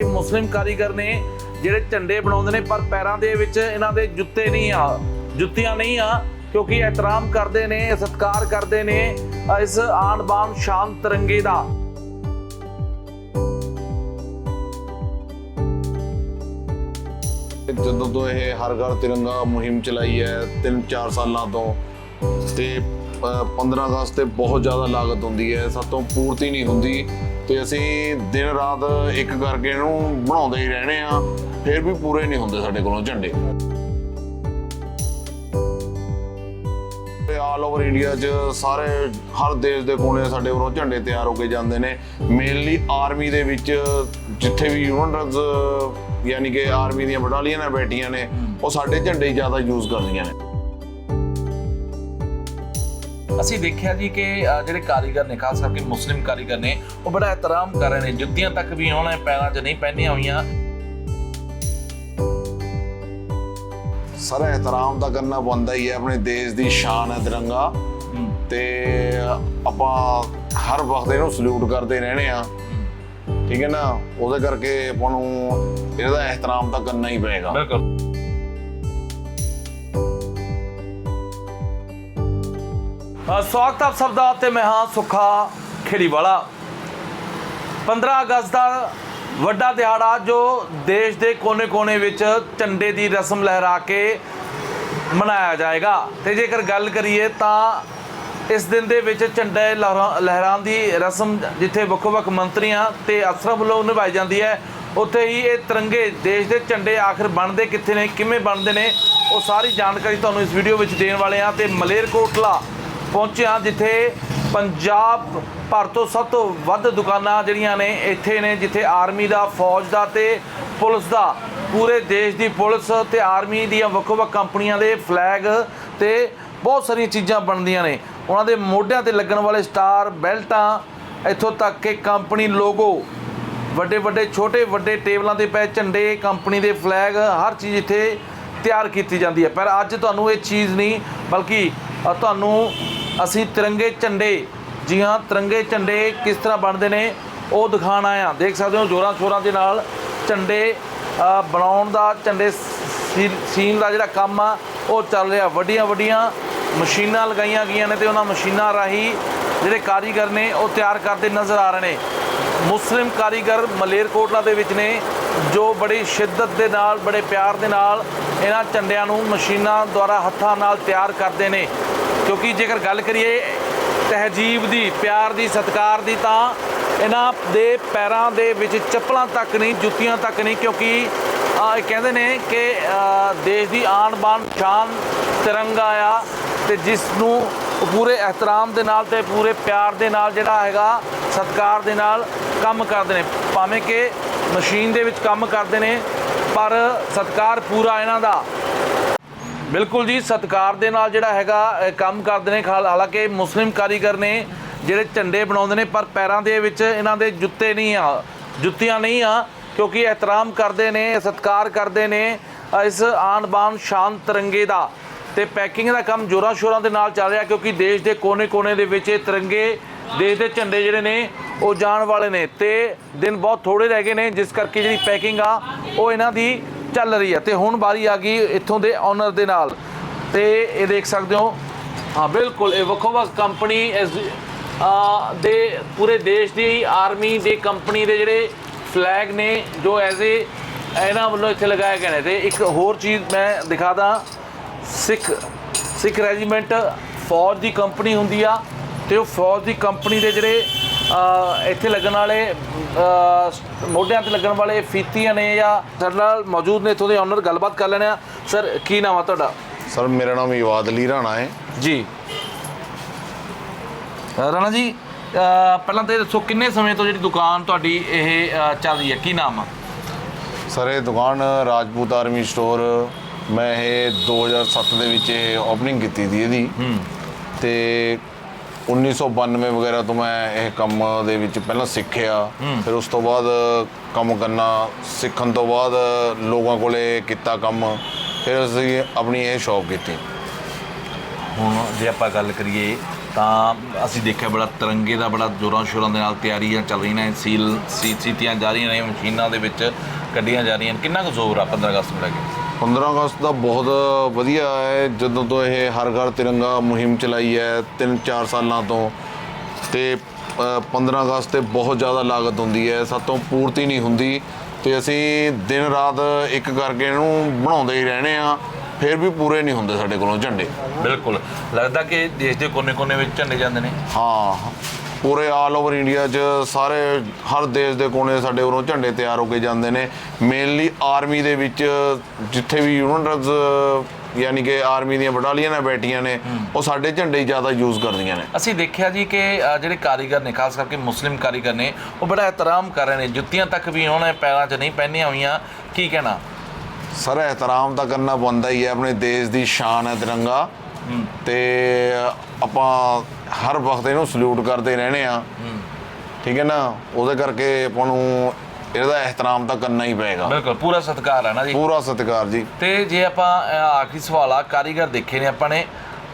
ਮੁਸਲਿਮ ਕਾਰੀਗਰ ਨੇ ਜਿਹੜੇ ਝੰਡੇ ਬਣਾਉਂਦੇ ਨੇ, ਪਰ ਪੈਰਾਂ ਦੇ ਵਿੱਚ ਇਹਨਾਂ ਦੇ ਜੁੱਤੇ ਨਹੀਂ ਆ, ਜੁੱਤੀਆਂ ਨਹੀਂ ਆ, ਕਿਉਂਕਿ ਇਹਤਰਾਮ ਕਰਦੇ ਨੇ, ਸਤਿਕਾਰ ਕਰਦੇ ਨੇ, ਇਸ ਆਨ ਬਾਨ ਸ਼ਾਨ ਤਿਰੰਗੇ ਦਾ। ਜਦੋਂ ਤੋਂ ਇਹ ਹਰ ਘਰ ਤਿਰੰਗਾ ਮੁਹਿੰਮ ਚਲਾਈ ਹੈ 3-4 ਸਾਲਾਂ ਤੋਂ, ਤੇ 15 ਅਗਸਤ ਤੇ ਬਹੁਤ ਜ਼ਿਆਦਾ ਲਾਗਤ ਹੁੰਦੀ ਹੈ ਸਾਤੋਂ ਪੂਰਤੀ ਨਹੀਂ ਹੁੰਦੀ। ਤੇ ਅਸੀਂ ਦਿਨ ਰਾਤ ਇੱਕ ਕਰਕੇ ਇਹਨੂੰ ਬਣਾਉਂਦੇ ਹੀ ਰਹਿਣੇ ਆ, ਫਿਰ ਵੀ ਪੂਰੇ ਨਹੀਂ ਹੁੰਦੇ ਸਾਡੇ ਕੋਲੋਂ ਝੰਡੇ। ਆਲ ਓਵਰ ਇੰਡੀਆ 'ਚ ਸਾਰੇ, ਹਰ ਦੇਸ਼ ਦੇ ਕੋਨੇ ਸਾਡੇ ਵੱਲੋਂ ਝੰਡੇ ਤਿਆਰ ਹੋ ਕੇ ਜਾਂਦੇ ਨੇ। ਮੇਨਲੀ ਆਰਮੀ ਦੇ ਵਿੱਚ ਜਿੱਥੇ ਵੀ ਯੂਨਿਟਸ ਯਾਨੀ ਕਿ ਆਰਮੀ ਦੀਆਂ ਬਟਾਲੀਅਨਾਂ ਬੈਠੀਆਂ ਨੇ, ਉਹ ਸਾਡੇ ਝੰਡੇ ਹੀ ਜ਼ਿਆਦਾ ਯੂਜ਼ ਕਰਦੀਆਂ ਨੇ। ਅਸੀਂ ਦੇਖਿਆ ਜੀ ਕਿ ਜਿਹੜੇ ਕਾਰੀਗਰ ਨੇ ਖਾਸ ਕਰਕੇ ਮੁਸਲਿਮ ਕਾਰੀਗਰ ਨੇ ਉਹ ਬੜਾ ਇਹਤਰਾਮ ਕਰ ਰਹੇ ਨੇ। ਜੁੱਤੀਆਂ ਤੱਕ ਵੀ ਉਹਨਾਂ ਨੇ ਪੈਰਾਂ 'ਚ ਨਹੀਂ ਪਹਿਨੀਆਂ ਹੋਈਆਂ। ਸਾਰਾ ehtiram ਤਾਂ ਕਰਨਾ ਬਣਦਾ ਹੀ ਹੈ ਆਪਣੇ ਦੇਸ਼ ਦੀ ਸ਼ਾਨ ਹੈ ਤਿਰੰਗਾ। ਤੇ ਆਪਾਂ ਹਰ ਵਕਤ ਇਹਨੂੰ ਸਲੂਟ ਕਰਦੇ ਰਹਿਣੇ ਆ ਠੀਕ ਹੈ ਨਾ? ਉਹਦੇ ਕਰਕੇ ਆਪਾਂ ਨੂੰ ਇਹਦਾ ehtiram ਤਾਂ ਕਰਨਾ ਹੀ ਪਏਗਾ। ਬਿਲਕੁਲ। ਸਵਾਗਤ ਆਪ ਸਭ ਦਾ ਤੇ ਮੈਂ ਹਾਂ ਸੁਖਾ ਖੇੜੀਵਾਲਾ। 15 ਅਗਸਤ ਦਾ ਵੱਡਾ ਦਿਹਾੜਾ ਜੋ ਦੇਸ਼ ਦੇ ਕੋਨੇ-ਕੋਨੇ ਵਿੱਚ ਝੰਡੇ ਦੀ ਰਸਮ ਲਹਿਰਾ ਕੇ ਮਨਾਇਆ ਜਾਏਗਾ। ਤੇ ਜੇਕਰ ਗੱਲ ਕਰੀਏ ਤਾਂ ਇਸ ਦਿਨ ਦੇ ਵਿੱਚ ਝੰਡੇ ਲਹਿਰਾ- ਲਹਿਰਾਉਣ ਦੀ ਰਸਮ ਜਿੱਥੇ ਵੱਖ-ਵੱਖ ਮੰਤਰੀਆਂ ਤੇ ਅਫਸਰਾਂ ਵੱਲੋਂ ਨਿਭਾਈ ਜਾਂਦੀ ਹੈ, ਉੱਥੇ ਹੀ ਇਹ ਤਿਰੰਗੇ ਦੇਸ਼ ਦੇ ਝੰਡੇ ਆਖਰ ਬਣਦੇ ਕਿੱਥੇ ਨੇ, ਕਿਵੇਂ ਬਣਦੇ ਨੇ, ਉਹ ਸਾਰੀ ਜਾਣਕਾਰੀ ਤੁਹਾਨੂੰ ਇਸ ਵੀਡੀਓ ਵਿੱਚ ਦੇਣ ਵਾਲੇ ਹਾਂ ਤੇ ਮਲੇਰਕੋਟਲਾ ਪਹੁੰਚਿਆ ਜਿੱਥੇ ਪੰਜਾਬ ਭਰ ਤੋਂ ਸਭ ਤੋਂ ਵੱਧ ਦੁਕਾਨਾਂ ਜਿਹੜੀਆਂ ਨੇ ਇੱਥੇ ਨੇ, ਜਿੱਥੇ ਆਰਮੀ ਦਾ, ਫੌਜ ਦਾ ਤੇ ਪੁਲਿਸ ਦਾ। ਪੂਰੇ ਦੇਸ਼ ਦੀ ਪੁਲਿਸ ਤੇ ਆਰਮੀ ਦੀਆਂ ਵੱਖੋ-ਵੱਖ ਕੰਪਨੀਆਂ ਦੇ ਫਲੈਗ ਤੇ ਬਹੁਤ ਸਾਰੀਆਂ ਚੀਜ਼ਾਂ ਬਣਦੀਆਂ ਨੇ। ਉਹਨਾਂ ਦੇ ਮੋਢਿਆਂ ਤੇ ਲੱਗਣ ਵਾਲੇ ਸਟਾਰ ਬੈਲਟਾਂ, ਇੱਥੋਂ ਤੱਕ ਕਿ ਕੰਪਨੀ ਲੋਗੋ। ਵੱਡੇ ਵੱਡੇ ਛੋਟੇ ਵੱਡੇ ਟੇਬਲਾਂ ਤੇ ਪਏ ਝੰਡੇ ਕੰਪਨੀ ਦੇ ਫਲੈਗ, ਹਰ ਚੀਜ਼ ਇੱਥੇ ਤਿਆਰ ਕੀਤੀ ਜਾਂਦੀ ਹੈ। ਪਰ ਅੱਜ ਤੁਹਾਨੂੰ ਇਹ ਚੀਜ਼ ਨਹੀਂ, ਬਲਕਿ ਤੁਹਾਨੂੰ ਅਸੀਂ ਤਿਰੰਗੇ ਝੰਡੇ ਜੀ ਹਾਂ ਤਿਰੰਗੇ ਝੰਡੇ ਕਿਸ ਤਰ੍ਹਾਂ ਬਣਦੇ ਨੇ, ਉਹ ਦਿਖਾਣ ਆਏ ਹਾਂ। ਦੇਖ ਸਕਦੇ ਹੋ ਜੋਰਾਂ ਸ਼ੋਰਾਂ ਦੇ ਨਾਲ ਝੰਡੇ ਬਣਾਉਣ ਦਾ, ਝੰਡੇ ਸੀ- ਸੀਨ ਦਾ ਜਿਹੜਾ ਕੰਮ ਆ, ਉਹ ਚੱਲ ਰਿਹਾ। ਵੱਡੀਆਂ ਵੱਡੀਆਂ ਮਸ਼ੀਨਾਂ ਲਗਾਈਆਂ ਗਈਆਂ ਨੇ ਤੇ ਉਹਨਾਂ ਮਸ਼ੀਨਾਂ ਰਾਹੀਂ ਜਿਹੜੇ ਕਾਰੀਗਰ ਨੇ, ਉਹ ਤਿਆਰ ਕਰਦੇ ਨਜ਼ਰ ਆ ਰਹੇ ਨੇ। ਮੁਸਲਿਮ ਕਾਰੀਗਰ ਮਲੇਰਕੋਟਲਾ ਦੇ ਵਿੱਚ ਨੇ, ਜੋ ਬੜੀ ਸ਼ਿੱਦਤ ਦੇ ਨਾਲ, ਬੜੇ ਪਿਆਰ ਦੇ ਨਾਲ ਇਹਨਾਂ ਝੰਡਿਆਂ ਨੂੰ ਮਸ਼ੀਨਾਂ ਦੁਆਰਾ ਹੱਥਾਂ ਨਾਲ ਤਿਆਰ ਕਰਦੇ ਨੇ। ਕਿਉਂਕਿ ਜੇਕਰ ਗੱਲ ਕਰੀਏ ਤਹਿਜੀਬ ਦੀ, ਪਿਆਰ ਦੀ, ਸਤਿਕਾਰ ਦੀ, ਤਾਂ ਇਹਨਾਂ ਦੇ ਪੈਰਾਂ ਦੇ ਵਿੱਚ ਚੱਪਲਾਂ ਤੱਕ ਨਹੀਂ, ਜੁੱਤੀਆਂ ਤੱਕ ਨਹੀਂ, ਕਿਉਂਕਿ ਇਹ ਕਹਿੰਦੇ ਨੇ ਕਿ ਦੇਸ਼ ਦੀ ਆਨ ਬਾਨ ਸ਼ਾਨ ਤਿਰੰਗਾ ਆ ਤੇ ਜਿਸ ਨੂੰ ਪੂਰੇ ਇਹਤਰਾਮ ਦੇ ਨਾਲ ਤੇ ਪੂਰੇ ਪਿਆਰ ਦੇ ਨਾਲ ਜਿਹੜਾ ਹੈਗਾ ਸਤਿਕਾਰ ਦੇ ਨਾਲ ਕੰਮ ਕਰਦੇ ਨੇ। ਭਾਵੇਂ ਕਿ ਮਸ਼ੀਨ ਦੇ ਵਿੱਚ ਕੰਮ ਕਰਦੇ ਨੇ, ਪਰ ਸਤਿਕਾਰ ਪੂਰਾ ਇਹਨਾਂ ਦਾ ਬਿਲਕੁਲ ਜੀ, ਸਤਿਕਾਰ ਦੇ ਨਾਲ ਜਿਹੜਾ ਹੈਗਾ ਕੰਮ ਕਰਦੇ ਨੇ ਖਾਲ- ਹਾਲਾਂਕਿ ਮੁਸਲਿਮ ਕਾਰੀਗਰ ਨੇ ਜਿਹੜੇ ਝੰਡੇ ਬਣਾਉਂਦੇ ਨੇ, ਪਰ ਪੈਰਾਂ ਦੇ ਵਿੱਚ ਇਹਨਾਂ ਦੇ ਜੁੱਤੇ ਨਹੀਂ ਆ, ਜੁੱਤੀਆਂ ਨਹੀਂ ਆ, ਕਿਉਂਕਿ ਇਤਰਾਮ ਕਰਦੇ ਨੇ, ਸਤਿਕਾਰ ਕਰਦੇ ਨੇ ਇਸ ਆਨ ਬਾਨ ਸ਼ਾਨ ਤਿਰੰਗੇ ਦਾ। ਤੇ ਪੈਕਿੰਗ ਦਾ ਕੰਮ ਜੋਰਾਂ ਸ਼ੋਰਾਂ ਦੇ ਨਾਲ ਚੱਲ ਰਿਹਾ, ਕਿਉਂਕਿ ਦੇਸ਼ ਦੇ ਕੋਨੇ-ਕੋਨੇ ਦੇ ਵਿੱਚ ਇਹ ਤਿਰੰਗੇ, ਦੇਸ਼ ਦੇ ਝੰਡੇ ਜਿਹੜੇ ਨੇ, ਉਹ ਜਾਣ ਵਾਲੇ ਨੇ। ਤੇ ਦਿਨ ਬਹੁਤ ਥੋੜੇ ਰਹਿ ਗਏ ਨੇ, ਜਿਸ ਕਰਕੇ ਜਿਹੜੀ ਪੈਕਿੰਗ ਆ, ਉਹ ਇਹਨਾਂ ਦੀ ਚੱਲ ਰਹੀ ਹੈ ਤੇ ਹੁਣ ਵਾਰੀ ਆ ਗਈ ਇੱਥੋਂ ਦੇ ਓਨਰ ਦੇ ਨਾਲ। ਤੇ ਇਹ ਦੇਖ ਸਕਦੇ ਹੋ। ਹਾਂ, ਬਿਲਕੁਲ। ਇਹ ਵੱਖੋ ਵੱਖ ਕੰਪਨੀ ਇਸ ਦੇ ਪੂਰੇ ਦੇਸ਼ ਦੀ ਆਰਮੀ ਦੇ ਕੰਪਨੀ ਦੇ ਜਿਹੜੇ ਫਲੈਗ ਨੇ, ਜੋ ਐਜ਼ ਏ ਇਹਨਾਂ ਵੱਲੋਂ ਇੱਥੇ ਲਗਾਏ ਗਏ ਨੇ। ਤੇ ਇੱਕ ਹੋਰ ਚੀਜ਼ ਮੈਂ ਦਿਖਾਦਾ ਸਿੱਖ ਸਿੱਖ ਰੈਜੀਮੈਂਟ ਫੌਜ ਦੀ ਕੰਪਨੀ ਹੁੰਦੀ ਆ, ਤੇ ਉਹ ਫੌਜ ਦੀ ਕੰਪਨੀ ਦੇ ਜਿਹੜੇ ਇੱਥੇ ਲੱਗਣ ਵਾਲੇ ਮੋਢਿਆਂ ਤੇ ਲੱਗਣ ਵਾਲੇ ਫੀਤੀਆਂ ਨੇ ਜਾਂ ਸਾਡੇ ਨਾਲ ਮੌਜੂਦ ਨੇ ਇੱਥੋਂ ਦੇ ਓਨਰ ਗੱਲਬਾਤ ਕਰ ਲੈਣੇ ਆ ਸਰ ਕੀ ਨਾਮ ਆ ਤੁਹਾਡਾ? ਸਰ ਮੇਰਾ ਨਾਮ ਇਵਾਦ ਅਲੀ ਰਾਣਾ ਹੈ। ਜੀ। ਰਾਣਾ ਜੀ ਪਹਿਲਾਂ ਤਾਂ ਦੱਸੋ ਕਿੰਨੇ ਸਮੇਂ ਤੋਂ ਜਿਹੜੀ ਦੁਕਾਨ ਤੁਹਾਡੀ ਇਹ ਅ, ਚੱਲ ਰਹੀ ਹੈ? ਕੀ ਨਾਮ ਆ? ਸਰ ਇਹ ਦੁਕਾਨ ਰਾਜਪੂਤ ਆਰਮੀ ਸਟੋਰ ਮੈਂ ਇਹ 2007 ਦੇ ਵਿੱਚ ਇਹ ਓਪਨਿੰਗ ਕੀਤੀ ਸੀ ਇਹਦੀ। ਹੂੰ। ਤੇ 1992 ਵਗੈਰਾ ਤੋਂ ਮੈਂ ਇਹ ਕੰਮ ਦੇ ਵਿੱਚ ਪਹਿਲਾਂ ਸਿੱਖਿਆ। ਫਿਰ ਉਸ ਤੋਂ ਬਾਅਦ ਕੰਮ ਕਰਨਾ ਸਿੱਖਣ ਤੋਂ ਬਾਅਦ ਲੋਕਾਂ ਕੋਲੇ ਕੀਤਾ ਕੰਮ। ਫਿਰ ਅਸੀਂ ਆਪਣੀ ਇਹ ਸ਼ੌਪ ਕੀਤੀ। ਹੁਣ ਜੇ ਆਪਾਂ ਗੱਲ ਕਰੀਏ ਤਾਂ ਅਸੀਂ ਦੇਖਿਆ ਬੜਾ ਤਿਰੰਗੇ ਦਾ ਬੜਾ ਜ਼ੋਰਾਂ ਸ਼ੋਰਾਂ ਦੇ ਨਾਲ ਤਿਆਰੀਆਂ ਚੱਲ ਰਹੀਆਂ ਨੇ। ਸੀਲ ਸੀ ਸੀਤੀਆਂ ਜਾ ਰਹੀਆਂ ਨੇ ਮਸ਼ੀਨਾਂ ਦੇ ਵਿੱਚ ਕੱਢੀਆਂ ਜਾ ਰਹੀਆਂ ਨੇ। ਕਿੰਨਾ ਕੁ ਜ਼ੋਰ ਆ 15 ਅਗਸਤ ਨੂੰ ਲੈ ਕੇ? 15 ਅਗਸਤ ਦਾ ਬਹੁਤ ਵਧੀਆ ਹੈ। ਜਦੋਂ ਤੋਂ ਇਹ ਹਰ ਘਰ ਤਿਰੰਗਾ ਮੁਹਿੰਮ ਚਲਾਈ ਹੈ 3-4 ਸਾਲਾਂ ਤੋਂ। ਤੇ ਅ, 15 ਅਗਸਤ ਤੇ ਬਹੁਤ ਜ਼ਿਆਦਾ ਲਾਗਤ ਹੁੰਦੀ ਹੈ। ਸਾਤੋਂ ਪੂਰਤੀ ਨਹੀਂ ਹੁੰਦੀ। ਤੇ ਅਸੀਂ ਦਿਨ ਰਾਤ ਇੱਕ ਕਰਕੇ ਇਹਨੂੰ ਬਣਾਉਂਦੇ ਹੀ ਰਹਿਣੇ ਆ ਫਿਰ ਵੀ ਪੂਰੇ ਨਹੀਂ ਹੁੰਦੇ ਸਾਡੇ ਕੋਲੋਂ ਝੰਡੇ। ਬਿਲਕੁਲ। ਲੱਗਦਾ ਕਿ ਦੇਸ਼ ਦੇ ਕੋਨੇ-ਕੋਨੇ ਵਿੱਚ ਝੰਡੇ ਜਾਂਦੇ ਨੇ। ਹਾਂ। ਪੂਰੇ ਆਲ ਓਵਰ ਇੰਡੀਆ 'ਚ ਸਾਰੇ ਹਰ ਦੇਸ਼ ਦੇ ਕੋਨੇ ਸਾਡੇ ਉਰੋਂ ਝੰਡੇ ਤਿਆਰ ਹੋ ਕੇ ਜਾਂਦੇ ਨੇ। ਮੇਨਲੀ ਆਰਮੀ ਦੇ ਵਿੱਚ ਜਿੱਥੇ ਵੀ ਯੂਨਿਟਸ ਯਾਨੀ ਕਿ ਆਰਮੀ ਦੀਆਂ ਬਟਾਲੀਅਨਾਂ ਬੈਠੀਆਂ ਨੇ ਉਹ ਸਾਡੇ ਝੰਡੇ ਹੀ ਜ਼ਿਆਦਾ ਯੂਜ਼ ਕਰਦੀਆਂ ਨੇ। ਅਸੀਂ ਦੇਖਿਆ ਜੀ ਕਿ ਜਿਹੜੇ ਕਾਰੀਗਰ ਨੇ ਖਾਸ ਕਰਕੇ ਮੁਸਲਿਮ ਕਾਰੀਗਰ ਨੇ ਉਹ ਬੜਾ ਇਤਰਾਮ ਕਰ ਰਹੇ ਨੇ। ਜੁੱਤੀਆਂ ਤੱਕ ਵੀ ਉਹਨਾਂ ਨੇ ਪੈਰਾਂ 'ਚ ਨਹੀਂ ਪਹਿਨੀਆਂ ਹੋਈਆਂ। ਕੀ ਕਹਿਣਾ? ਸਰ ਇਹਤਰਾਮ ਤਾਂ ਕਰਨਾ ਬੰਦਾ ਹੀ ਹੈ। ਆਪਣੇ ਦੇਸ਼ ਦੀ ਸ਼ਾਨ ਹੈ ਤਿਰੰਗਾ। ਤੇ ਆਪਾਂ ਹਰ ਵਕਤ ਇਹਨੂੰ ਸਲੂਟ ਕਰਦੇ ਰਹਿਣੇ ਆ। ਠੀਕ ਹੈ ਨਾ? ਉਹਦੇ ਕਰਕੇ ਆਪਾਂ ਨੂੰ ਇਹਦਾ ਇਹਤਰਾਮ ਤਾਂ ਕਰਨਾ ਹੀ ਪਏਗਾ। ਬਿਲਕੁਲ ਪੂਰਾ ਸਤਿਕਾਰ ਹੈ ਨਾ ਜੀ। ਪੂਰਾ ਸਤਿਕਾਰ ਜੀ। ਤੇ ਜੇ ਆਪਾਂ ਆਖਰੀ ਸਵਾਲ ਆ ਕਾਰੀਗਰ ਦੇਖੇ ਨੇ ਆਪਾਂ ਨੇ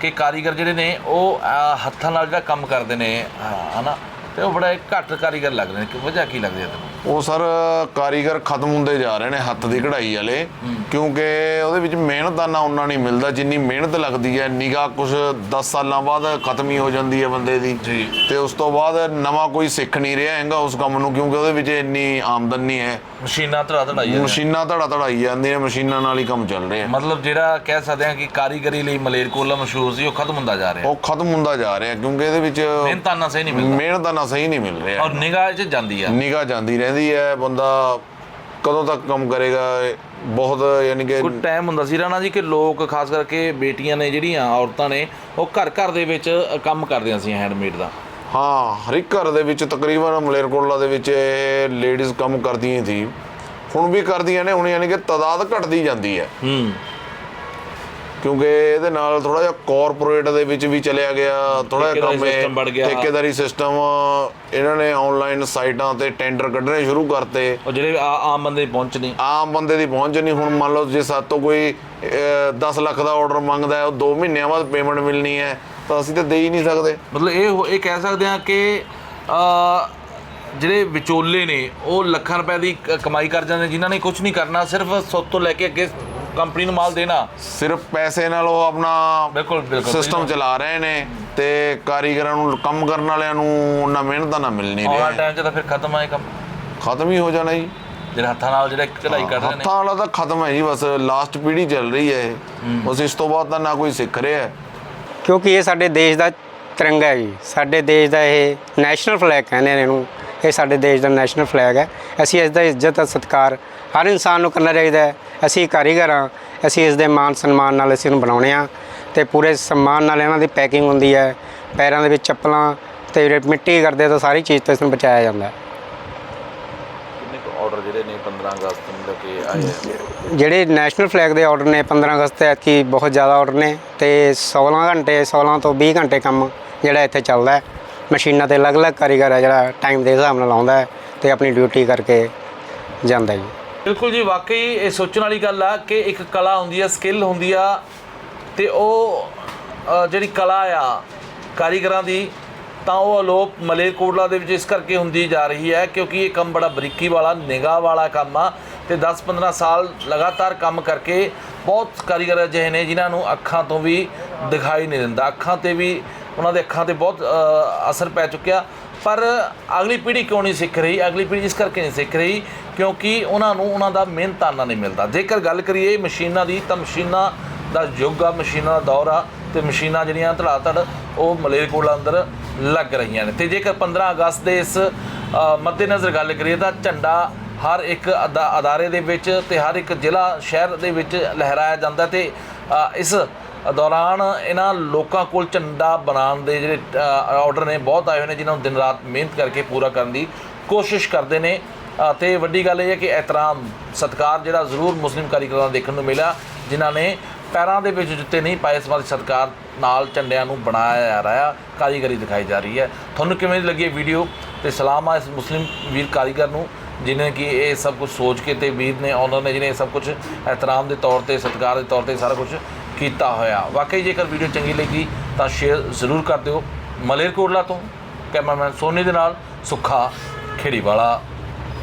ਕਿ ਕਾਰੀਗਰ ਜਿਹੜੇ ਨੇ ਉਹ ਹੱਥਾਂ ਨਾਲ ਜਿਹੜਾ ਕੰਮ ਕਰਦੇ ਨੇ ਅ, ਹਨਾ? ਤੇ ਉਹ ਬੜਾ ਘੱਟ ਕਾਰੀਗਰ ਲੱਗ ਰਹੇ ਨੇ। ਕਿ ਵਜ੍ਹਾ ਕੀ ਲੱਗਦੀ ਹੈ ਤੈਨੂੰ? ਉਹ ਸਰ ਕਾਰੀਗਰ ਖਤਮ ਹੁੰਦੇ ਜਾ ਰਹੇ ਨੇ ਹੱਥ ਦੀ ਕਢਾਈ ਵਾਲੇ ਕਿਉਂਕਿ ਉਹਦੇ ਵਿੱਚ ਮਿਹਨਤਾਨਾ ਉਹਨਾਂ ਨਹੀਂ ਮਿਲਦਾ ਜਿੰਨੀ ਮਿਹਨਤ ਲੱਗਦੀ ਹੈ ਨਿਗਾਹ ਕੁਝ 10 ਸਾਲਾਂ ਬਾਅਦ ਖਤਮ ਹੀ ਹੋ ਜਾਂਦੀ ਹੈ ਬੰਦੇ ਦੀ। ਤੇ ਉਸ ਤੋਂ ਬਾਅਦ ਨਵਾਂ ਕੋਈ ਸਿੱਖ ਨਹੀਂ ਰਿਹਾ ਹੈਗਾ ਉਸ ਕੰਮ ਨੂੰ ਕਿਉਂਕਿ ਉਹਦੇ ਵਿੱਚ ਇੰਨੀ ਆਮਦਨ ਨਹੀਂ ਹੈ। ਮਸ਼ੀਨਾਂ ਧੜਾ ਧੜਾਈ ਜਾਂਦੀਆਂ। ਮਸ਼ੀਨਾਂ ਧੜਾ ਧੜਾਈ ਜਾਂਦੀਆਂ ਮਸ਼ੀਨਾਂ ਨਾਲ ਹੀ ਕੰਮ ਚੱਲ ਰਿਹਾ। ਮਤਲਬ ਜਿਹੜਾ ਕਹਿ ਸਕਦੇ ਹਾਂ ਕਿ ਕਾਰੀਗਰੀ ਲਈ ਮਲੇਰਕੋਲਾ ਮਸ਼ਹੂਰ ਸੀ ਉਹ ਖਤਮ ਹੁੰਦਾ ਜਾ ਰਿਹਾ। ਉਹ ਖਤਮ ਹੁੰਦਾ ਜਾ ਰਿਹਾ ਕਿਉਂਕਿ ਇਹਦੇ ਵਿੱਚ ਮਿਹਨਤਾਨਾ ਸਹੀ ਨਹੀਂ ਮਿਲਦਾ। ਮਿਹਨਤਾਨਾ ਸਹੀ ਨਹੀਂ ਮਿਲ ਰਿਹਾ। ਔਰ ਨਿਗਾਹ 'ਚ ਜਾਂਦੀ ਆ। ਨਿਗਾਹ ਜਾਂਦੀ ਰਹਿੰਦੀ ਹੈ ਬੰਦਾ ਕਦੋਂ ਤੱਕ ਕੰਮ ਕਰੇਗਾ ਬਹੁਤ ਯਾਨੀ ਕਿ ਕੋਈ ਟਾਈਮ ਹੁੰਦਾ ਸੀ ਰਾਣਾ ਜੀ ਕਿ ਲੋਕ ਖਾਸ ਕਰਕੇ ਬੇਟੀਆਂ ਨੇ ਜਿਹੜੀਆਂ ਔਰਤਾਂ ਨੇ ਉਹ ਘਰ ਘਰ ਦੇ ਵਿੱਚ ਕੰਮ ਕਰਦੀਆਂ ਸੀ ਹੈਂਡਮੇਡ ਦਾ। ਹਾਂ ਹਰ ਇੱਕ ਘਰ ਦੇ ਵਿੱਚ ਤਕਰੀਬਨ ਮਲੇਰਕੋਟਲਾ ਦੇ ਵਿੱਚ ਲੇਡੀਜ਼ ਕੰਮ ਕਰਦੀਆਂ ਸੀ। ਹੁਣ ਵੀ ਕਰਦੀਆਂ ਨੇ ਹੁਣ ਯਾਨੀ ਕਿ ਤਾਦਾਦ ਘਟਦੀ ਜਾਂਦੀ ਹੈ। ਹੂੰ। ਕਿਉਂਕਿ ਇਹਦੇ ਨਾਲ ਥੋੜਾ ਜਿਹਾ ਕਾਰਪੋਰੇਟ ਦੇ ਵਿੱਚ ਵੀ ਚਲਿਆ ਗਿਆ ਥੋੜਾ ਜਿਹਾ ਕੰਮ ਗਿਆ। ਠੇਕੇਦਾਰੀ ਸਿਸਟਮ ਇਹਨਾਂ ਨੇ ਆਨਲਾਈਨ ਸਾਈਟਾਂ ਤੇ ਟੈਂਡਰ ਕੱਢਣੇ ਸ਼ੁਰੂ ਕਰਤੇ। ਉਹ ਜਿਹੜੇ ਆਮ ਬੰਦੇ ਪਹੁੰਚ ਨਹੀਂ। ਆਮ ਬੰਦੇ ਦੀ ਪਹੁੰਚ ਨਹੀਂ ਹੁਣ ਮੰਨ ਲਓ ਜੇ ਸਾਤੋਂ ਕੋਈ 10 ਲੱਖ ਦਾ ਆਰਡਰ ਮੰਗਦਾ ਹੈ ਉਹ 2 ਮਹੀਨਿਆਂ ਬਾਅਦ ਪੇਮੈਂਟ ਮਿਲਣੀ ਹੈ ਤਾਂ ਅਸੀਂ ਤਾਂ ਦੇ ਹੀ ਨਹੀਂ ਸਕਦੇ। ਮਤਲਬ ਇਹ ਹੋ- ਇਹ ਕਹਿ ਸਕਦੇ ਹਾਂ ਕਿ ਜਿਹੜੇ ਵਿਚੋਲੇ ਨੇ ਉਹ ਲੱਖਾਂ ਰੁਪਏ ਦੀ ਕਮਾਈ ਕਰ ਜਾਂਦੇ ਜਿਨ੍ਹਾਂ ਨੇ ਕੁਝ ਨਹੀਂ ਕਰਨਾ ਸਿਰਫ ਸੁੱਤ ਤੋਂ ਲੈ ਕੇ ਅੱਗੇ ਕੰਪਨੀ ਨੂੰ ਮਾਲ ਦੇਣਾ। ਸਿਰਫ ਪੈਸੇ ਨਾਲ ਉਹ ਆਪਣਾ ਬਿਲਕੁਲ ਬਿਲਕੁਲ ਸਿਸਟਮ ਚਲਾ ਰਹੇ ਨੇ ਤੇ ਕਾਰੀਗਰਾਂ ਨੂੰ ਕੰਮ ਕਰਨ ਵਾਲਿਆਂ ਨੂੰ ਉਹਨਾਂ ਮਿਹਨਤ ਨਾ ਮਿਲ ਨਹੀਂ ਆਉਣ ਰਿਹਾ। ਵਾਲੇ ਟਾਈਮ 'ਚ ਤਾਂ ਫਿਰ ਖਤਮ ਆ ਇਹ ਕੰਮ। ਖਤਮ ਹੀ ਹੋ ਜਾਣਾ ਜੀ। ਜਿਹੜੇ ਹੱਥਾਂ ਨਾਲ ਜਿਹੜੇ ਕਢਾਈ ਕੱਢਦੇ ਨੇ। ਹੱਥਾਂ ਵਾਲਾ ਤਾਂ ਖਤਮ ਹੈ ਜੀ ਬਸ ਲਾਸਟ ਪੀੜ੍ਹੀ ਚੱਲ ਰਹੀ ਹੈ ਇਹ। ਬਸ ਇਸ ਤੋਂ ਬਾਅਦ ਤਾਂ ਨਾ ਕੋਈ ਸਿੱਖ ਰਿਹਾ ਹੈ। ਕਿਉਂਕਿ ਇਹ ਸਾਡੇ ਦੇਸ਼ ਦਾ ਤਿਰੰਗਾ ਹੈ ਜੀ। ਸਾਡੇ ਦੇਸ਼ ਦਾ ਇਹ ਨੈਸ਼ਨਲ ਫਲੈਗ ਕਹਿੰਦੇ ਨੇ ਇਹਨੂੰ। ਇਹ ਸਾਡੇ ਦੇਸ਼ ਦਾ ਨੈਸ਼ਨਲ ਫਲੈਗ ਹੈ। ਅਸੀਂ ਇਸ ਦਾ ਇੱਜ਼ਤ ਅਤੇ ਸਤਿਕਾਰ ਹਰ ਇਨਸਾਨ ਨੂੰ ਕਰਨਾ ਚਾਹੀਦਾ ਹੈ। ਅਸੀਂ ਕਾਰੀਗਰ ਹਾਂ। ਅਸੀਂ ਇਸ ਦੇ ਮਾਨ ਸਨਮਾਨ ਨਾਲ ਅਸੀਂ ਇਹਨੂੰ ਬਣਾਉਣੇ ਆ ਤੇ ਪੂਰੇ ਸਨਮਾਨ ਨਾਲ ਇਹਨਾਂ ਦੀ ਪੈਕਿੰਗ ਹੁੰਦੀ ਹੈ। ਪੈਰਾਂ ਦੇ ਵਿੱਚ ਚੱਪਲਾਂ ਤੇ ਮਿੱਟੀ ਕਰਦੇ ਤਾਂ ਸਾਰੀ ਚੀਜ਼ ਤੋਂ ਇਸ ਨੂੰ ਬਚਾਇਆ ਜਾਂਦਾ ਹੈ। ਕਿੰਨੇ ਕੁ ਆਰਡਰ ਜਿਹੜੇ ਨੇ 15 ਅਗਸਤ ਨੂੰ ਲੈ ਕੇ ਆਏ ਆ? ਜਿਹੜੇ ਨੈਸ਼ਨਲ ਫਲੈਗ ਦੇ ਆਰਡਰ ਨੇ 15 ਅਗਸਤ ਤੇ ਐਤਕੀ ਬਹੁਤ ਜ਼ਿਆਦਾ ਆਰਡਰ ਨੇ ਤੇ 16 ਘੰਟੇ 16 ਤੋਂ 20 ਘੰਟੇ ਕੰਮ ਜਿਹੜਾ ਇੱਥੇ ਚੱਲਦਾ ਹੈ। ਮਸ਼ੀਨਾਂ ਤੇ ਅਲੱਗ-ਅਲੱਗ ਕਾਰੀਗਰ ਹੈ ਜਿਹੜਾ ਟਾਈਮ ਦੇ ਹਿਸਾਬ ਨਾਲ ਆਉਂਦਾ ਹੈ ਤੇ ਆਪਣੀ ਡਿਊਟੀ ਕਰਕੇ ਜਾਂਦਾ ਜੀ। ਬਿਲਕੁਲ ਜੀ ਵਾਕਈ ਇਹ ਸੋਚਣ ਵਾਲੀ ਗੱਲ ਆ ਕਿ ਇੱਕ ਕਲਾ ਹੁੰਦੀ ਆ ਸਕਿੱਲ ਹੁੰਦੀ ਆ ਤੇ ਉਹ ਅ, ਜਿਹੜੀ ਕਲਾ ਆ ਕਾਰੀਗਰਾਂ ਦੀ ਤਾਂ ਉਹ ਅਲੋਪ ਮਲੇਰਕੋਟਲਾ ਦੇ ਵਿੱਚ ਇਸ ਕਰਕੇ ਹੁੰਦੀ ਜਾ ਰਹੀ ਹੈ ਕਿਉਂਕਿ ਇਹ ਕੰਮ ਬੜਾ ਬਰੀਕੀ ਵਾਲਾ ਨਿਗਾਹ ਵਾਲਾ ਕੰਮ ਆ ਤੇ 10-15 ਸਾਲ ਲਗਾਤਾਰ ਕੰਮ ਕਰਕੇ ਬਹੁਤ ਕਾਰੀਗਰ ਅਜਿਹੇ ਨੇ ਜਿਨ੍ਹਾਂ ਨੂੰ ਅੱਖਾਂ ਤੋਂ ਵੀ ਦਿਖਾਈ ਨਹੀਂ ਦਿੰਦਾ ਅੱਖਾਂ ਤੇ ਵੀ ਉਹਨਾਂ ਦੇ ਅੱਖਾਂ ਤੇ ਬਹੁਤ ਅਸਰ ਪੈ ਚੁੱਕਿਆ। ਪਰ ਅਗਲੀ ਪੀੜ੍ਹੀ ਕਿਉਂ ਨਹੀਂ ਸਿੱਖ ਰਹੀ? ਅਗਲੀ ਪੀੜ੍ਹੀ ਇਸ ਕਰਕੇ ਨਹੀਂ ਸਿੱਖ ਰਹੀ ਕਿਉਂਕਿ ਉਹਨਾਂ ਨੂੰ ਉਹਨਾਂ ਦਾ ਮਿਹਨਤਾਨਾ ਨਹੀਂ ਮਿਲਦਾ। ਜੇਕਰ ਗੱਲ ਕਰੀਏ ਮਸ਼ੀਨਾਂ ਦੀ, ਤਾਂ ਮਸ਼ੀਨਾਂ ਦਾ ਯੁੱਗ ਆ, ਮਸ਼ੀਨਾਂ ਦਾ ਦੌਰ ਆ ਤੇ ਮਸ਼ੀਨਾਂ ਜਿਹੜੀਆਂ ਧੜਾ ਧੜ ਉਹ ਮਲੇਰਕੋਟਲਾ ਅੰਦਰ ਲੱਗ ਰਹੀਆਂ ਨੇ। ਤੇ ਜੇਕਰ 15 ਅਗਸਤ ਦੇ ਇਸ ਮੱਦੇਨਜ਼ਰ ਗੱਲ ਕਰੀਏ, ਤਾਂ ਝੰਡਾ ਹਰ ਇੱਕ ਅਦਾ- ਅਦਾਰੇ ਦੇ ਵਿੱਚ ਤੇ ਹਰ ਇੱਕ ਜ਼ਿਲ੍ਹਾ, ਸ਼ਹਿਰ ਦੇ ਵਿੱਚ ਲਹਿਰਾਇਆ ਜਾਂਦਾ ਤੇ ਇਸ ਦੌਰਾਨ ਇਹਨਾਂ ਲੋਕਾਂ ਕੋਲ ਝੰਡਾ ਬਣਾਉਣ ਦੇ ਜਿਹੜੇ ਆਰਡਰ ਨੇ ਬਹੁਤ ਆਏ ਹੋਏ ਨੇ ਜਿਨ੍ਹਾਂ ਨੂੰ ਦਿਨ ਰਾਤ ਮਿਹਨਤ ਕਰਕੇ ਪੂਰਾ ਕਰਨ ਦੀ ਕੋਸ਼ਿਸ਼ ਕਰਦੇ ਨੇ। ਅ, ਤੇ ਵੱਡੀ ਗੱਲ ਇਹ ਹੈ ਕਿ ਇਹਤਰਾਮ ਸਤਕਾਰ ਜਿਹੜਾ ਜ਼ਰੂਰ ਮੁਸਲਿਮ ਕਾਰੀਗਰਾਂ ਦਾ ਦੇਖਣ ਨੂੰ ਮਿਲਿਆ ਜਿਨ੍ਹਾਂ ਨੇ ਪੈਰਾਂ ਦੇ ਵਿੱਚ ਜੁੱਤੇ ਨਹੀਂ ਪਾਏ ਇਸ ਵਾਰ ਸਤਕਾਰ ਨਾਲ ਝੰਡਿਆਂ ਨੂੰ ਬਣਾਇਆ ਜਾ ਰਿਹਾ ਕਾਰੀਗਰੀ ਦਿਖਾਈ ਜਾ ਰਹੀ ਹੈ। ਤੁਹਾਨੂੰ ਕਿਵੇਂ ਦੀ ਲੱਗੀ ਇਹ ਵੀਡੀਓ ਤੇ ਸਲਾਮ ਆ ਇਸ ਮੁਸਲਿਮ ਵੀਰ ਕਾਰੀਗਰ ਨੂੰ ਜਿਨੇ ਕਿ ਇਹ ਸਭ ਕੁਝ ਸੋਚ ਕੇ ਤੇ ਵੀਰ ਨੇ ਆਨਰ ਨੇ ਜਿਹਨੇ ਇਹ ਸਭ ਕੁਝ ਇਹਤਰਾਮ ਦੇ ਤੌਰ ਤੇ ਸਤਿਕਾਰ ਦੇ ਤੌਰ ਤੇ ਸਾਰਾ ਕੁਝ ਕੀਤਾ ਹੋਇਆ। ਵਾਕਈ ਜੇਕਰ ਵੀਡੀਓ ਚੰਗੀ ਲੱਗੀ ਤਾਂ ਸ਼ੇਅਰ ਜ਼ਰੂਰ ਕਰ ਦਿਓ। ਮਲੇਰਕੋਟਲਾ ਤੋਂ ਕੈਮਰਾਮੈਨ ਸੋਨੀ ਦੇ ਨਾਲ ਸੁੱਖਾ ਖੇੜੀਵਾਲਾ।